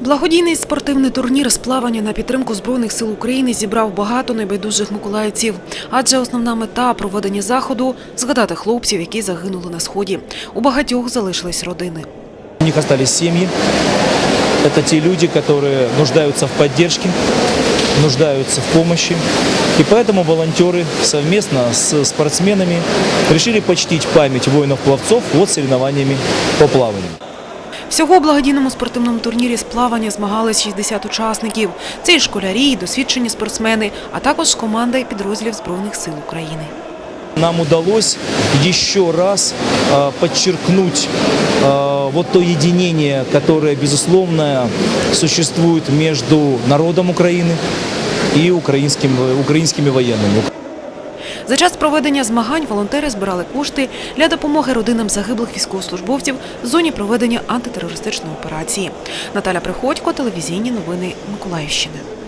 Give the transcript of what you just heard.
Благодійний спортивний турнір з плавання на підтримку Збройних сил України зібрав багато небайдужих миколаївців. Адже основна мета проведення заходу – згадати хлопців, які загинули на Сході. У багатьох залишились родини. У них остались семьи. Это те люди, которые нуждаются в поддержке, нуждаются в помощи. И поэтому волонтеры совместно с спортсменами решили почтить память воинов-пловцов вот соревнованиями по плаванию. Всього у благодійному спортивному турнірі з плавання змагались 60 учасників. Це і школярі, і досвідчені спортсмени, а також команда і підрозділів Збройних сил України. Нам удалось еще раз э, подчеркнуть э, вот то единение, которое, безусловно, существует между народом Украины и украинским, украинскими военными. За час проведення змагань волонтери збирали кошти для допомоги родинам загиблих військовослужбовців в зоні проведення антитерористичної операції. Наталя Приходько, телевізійні новини Миколаївщини.